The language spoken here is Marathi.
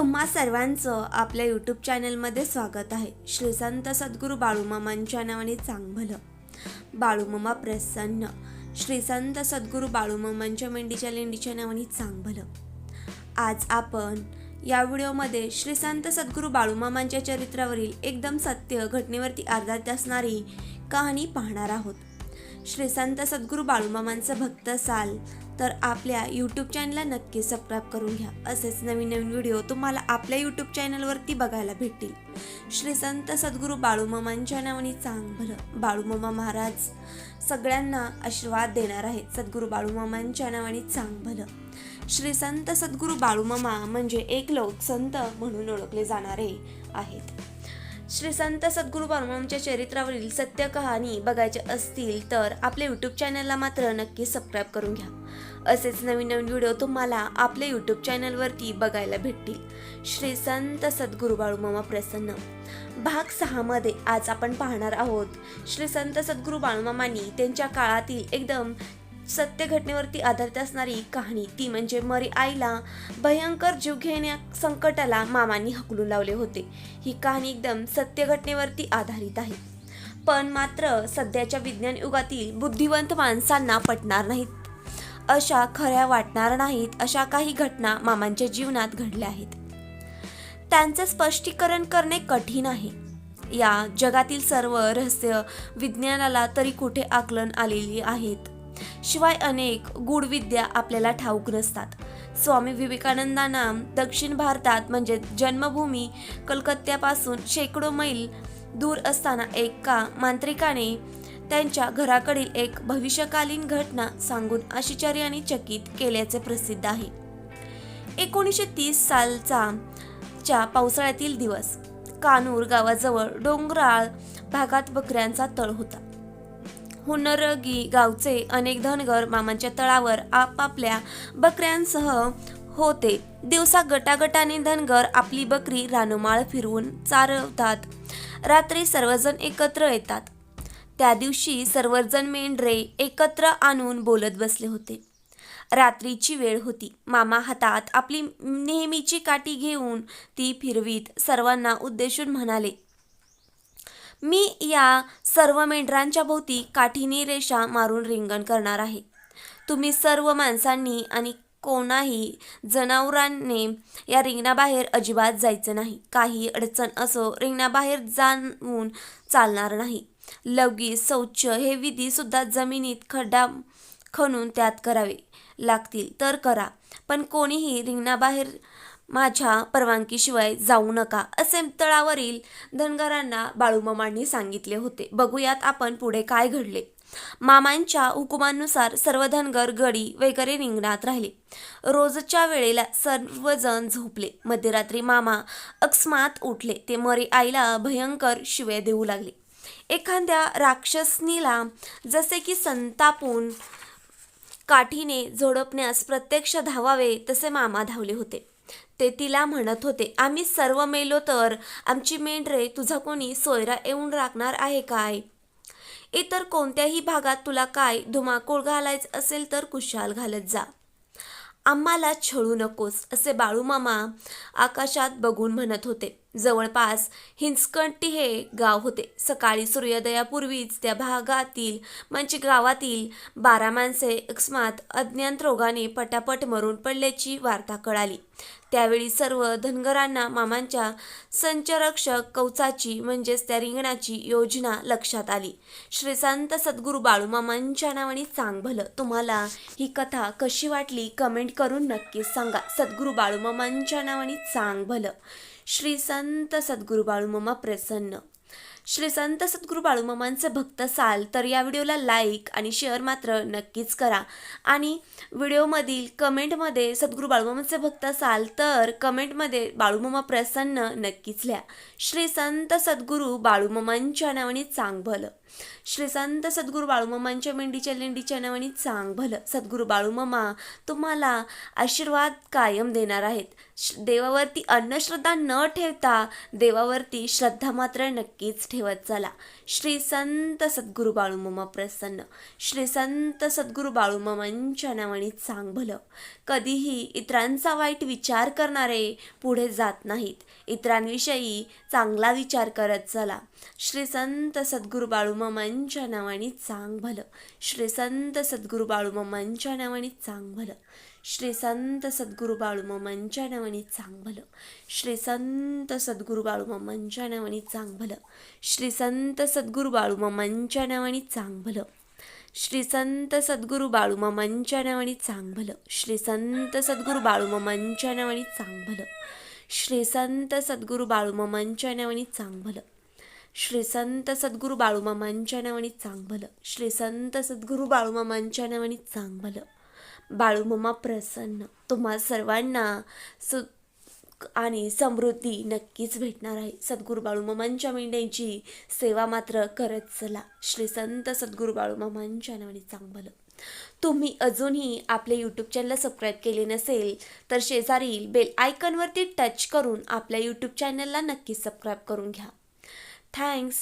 तुम्हा सर्वांचं आपल्या यूट्यूब चॅनलमध्ये स्वागत आहे. श्रीसंत सद्गुरू बाळूमामांच्या नावाने चांगभलं. बाळूमामा प्रसन्न. श्रीसंत सद्गुरू बाळूमामांच्या मेंढीच्या लेंडीच्या नावाने चांगभलं. आज आपण या व्हिडिओमध्ये श्रीसंत सद्गुरू बाळूमामांच्या चरित्रावरील एकदम सत्य घटनेवरती आधारित असणारी कहाणी पाहणार आहोत. श्री संत सद्गुरू बाळूमामांचं भक्त असाल तर आपल्या यूट्यूब चॅनलला नक्की सबस्क्राईब करून घ्या. असेच नवीन नवीन व्हिडिओ तुम्हाला आपल्या यूट्यूब चॅनलवरती बघायला भेटतील. श्री संत सद्गुरू बाळूमामांच्या नावाने चांग भलं बाळूमामा महाराज सगळ्यांना आशीर्वाद देणार आहेत. सद्गुरू बाळूमामांच्या नावाने चांग भलं श्री संत सद्गुरू बाळूमामा म्हणजे एक लोक संत म्हणून ओळखले जाणारे आहेत. श्री संत सद्गुरू बाळूमामांच्या चरित्रावरील सत्य कहाणी बघायचे असतील तर आपल्या यूट्यूब चॅनलला मात्र नक्की सबस्क्राईब करून घ्या. असेच नवीन नवीन व्हिडिओ तुम्हाला आपल्या यूट्यूब चॅनलवरती बघायला भेटतील. श्री संत सद्गुरू बाळूमामा प्रसन्न. भाग सहामध्ये आज आपण पाहणार आहोत श्री संत सद्गुरू बाळूमामांनी त्यांच्या काळातील एकदम सत्य घटनेवरती आधारित असणारी कहाणी ती म्हणजे मरी आईला भयंकर जीवघेण्या संकटाला मामांनी हकलून लावले होते. ही कहाणी एकदम सत्य घटनेवरती आधारित आहे. पण मात्र सध्याच्या विज्ञान युगातील बुद्धिवंत माणसांना पटणार नाहीत. अशा खऱ्या वाटणार नाहीत अशा काही घटना मामांच्या जीवनात घडल्या आहेत. त्यांचे स्पष्टीकरण करणे कठीण आहे. या जगातील सर्व रहस्य विज्ञानाला तरी कुठे आकलन आलेली आहेत? शिवाय अनेक गूढविद्या आपल्याला ठाऊक नसतात. स्वामी विवेकानंदांना दक्षिण भारतात म्हणजे जन्मभूमी कलकत्त्यापासून शेकडो मैल दूर असताना एका मांत्रिकाने त्यांच्या घराकडील एक भविष्यकालीन घटना सांगून आश्चर्याने चकित केल्याचे प्रसिद्ध आहे. एकोणीसशे तीस सालचा च्या पावसाळ्यातील दिवस. कानूर गावाजवळ डोंगराळ भागात बकऱ्यांचा तळ होता. हुनरगी गावचे अनेक धनगर मामांच्या तळावर आपापल्या बकऱ्यांसह होते. दिवसा गटागटाने धनगर आपली बकरी रानोमाळ फिरवून चारवतात. रात्री सर्वजण एकत्र येतात. त्या दिवशी सर्वजण मेंढरे एकत्र आणून बोलत बसले होते. रात्रीची वेळ होती. मामा हातात आपली नेहमीची काठी घेऊन ती फिरवीत सर्वांना उद्देशून म्हणाले मी या सर्व मेंढरांच्या भोवती काठीने रेषा मारून रिंगण करणार आहे. तुम्ही सर्व माणसांनी आणि कोणाही जनावरांनी या रिंगणाबाहेर अजिबात जायचं नाही. काही अडचण असो रिंगणाबाहेर जाऊन चालणार नाही. लवगी शौच हे विधीसुद्धा जमिनीत खड्डा खणून त्यात करावे लागतील. तर करा. पण कोणीही रिंगणाबाहेर माझ्या परवानगीशिवाय जाऊ नका असे तळावरील धनगरांना बाळूमामांनी सांगितले होते. बघूयात आपण पुढे काय घडले. मामांच्या हुकुमानुसार सर्व धनगर गडी वगैरे रिंगणात राहिले. रोजच्या वेळेला सर्वजण झोपले. मध्यरात्री मामा अकस्मात उठले. ते मरे आईला भयंकर शिवे देऊ लागले. एखाद्या राक्षसनीला जसे की संतापून काठीने झोडपण्यास प्रत्यक्ष धावावे तसे मामा धावले होते. ते तिला म्हणत होते आम्ही सर्व मेलो तर आमची मेंढरे तुझा कोणी सोयरा येऊन राखणार आहे काय? इतर कोणत्याही भागात तुला काय धुमाकूळ घालायचं असेल तर कुशाल घालत जा. आम्हाला छळू नकोस असे बाळूमामा आकाशात बघून म्हणत होते. जवळपास हिंचकंटी हे गाव होते. सकाळी सूर्योदयापूर्वीच त्या भागातील म्हणजे गावातील बारा माणसे अकस्मात अज्ञात रोगाने पटापट मरून पडल्याची वार्ता कळाली. त्यावेळी सर्व धनगरांना मामांच्या संचरक्षक कवचाची म्हणजेच त्या रिंगणाची योजना लक्षात आली. श्री संत सद्गुरू बाळूमामांच्या नावाने सांग भलं. तुम्हाला ही कथा कशी वाटली? कमेंट करून नक्कीच सांगा. सद्गुरू बाळू मामांच्या नावाने सांग भलं. श्री संत सद्गुरू बाळूमामा प्रसन्न. श्री संत सद्गुरू बाळूमामांचे भक्त असाल तर या व्हिडिओला लाईक आणि शेअर मात्र नक्कीच करा. आणि व्हिडिओमधील कमेंटमध्ये सद्गुरू बाळूमामांचे भक्त असाल तर कमेंटमध्ये बाळूमामा प्रसन्न नक्कीच लिहा. श्री संत सद्गुरू बाळूमामांच्या नावाने चांग भलं. श्री संत सद्गुरू बाळूमामांच्या मेंढीच्या लेंडीच्या नावाने चांग भलं. सद्गुरू बाळूमामा तुम्हाला आशीर्वाद कायम देणार आहेत. श- देवावरती अंधश्रद्धा न ठेवता देवावरती श्रद्धा मात्र नक्कीच ठेवत चला. श्री संत सद्गुरू बाळूमामा प्रसन्न. श्री संत सद्गुरू बाळूमामांच्या नावाने चांग भलं कधीही इतरांचा वाईट विचार करणारे पुढे जात नाहीत. इतरांविषयी चांगला विचार करत चला. श्री संत सद्गुरू बाळूमामांच्या नावाने चांग भलं श्री संत सद्गुरू बाळूमामांच्या नावाने चांग भलं श्री संत सद्गुरू बाळूमामांच्या नावाने चांग भलं श्री संत सद्गुरू बाळूमामांच्या नावाने चांग भलं श्री संत सद्गुरू बाळूमामांच्या नावाने चांग भलं श्री संत सद्गुरू बाळूमामांच्या नावाने चांग भलं श्री संत सद्गुरू बाळूमामांच्या नावाने चांग भलं श्री संत सद्गुरू बाळूमामांच्या नावाने चांग भलं श्री संत सद्गुरू बाळूमामांच्या नावाने चांग भलं श्री संत सद्गुरू बाळूमामांच्या नावाने चांग बाळूमामा प्रसन्न. तुम्हा सर्वांना सु आणि समृद्धी नक्कीच भेटणार आहे. सद्गुरू बाळूमामांच्या मेंढ्यांची सेवा मात्र करत चला. श्री संत सद्गुरू बाळूमामांच्या नावाने चांगलं. तुम्ही अजूनही आपले यूट्यूब चॅनल सबस्क्राईब केले नसेल तर शेजारील बेल आयकनवरती टच करून आपल्या यूट्यूब चॅनलला नक्की सबस्क्राईब करून घ्या. थँक्स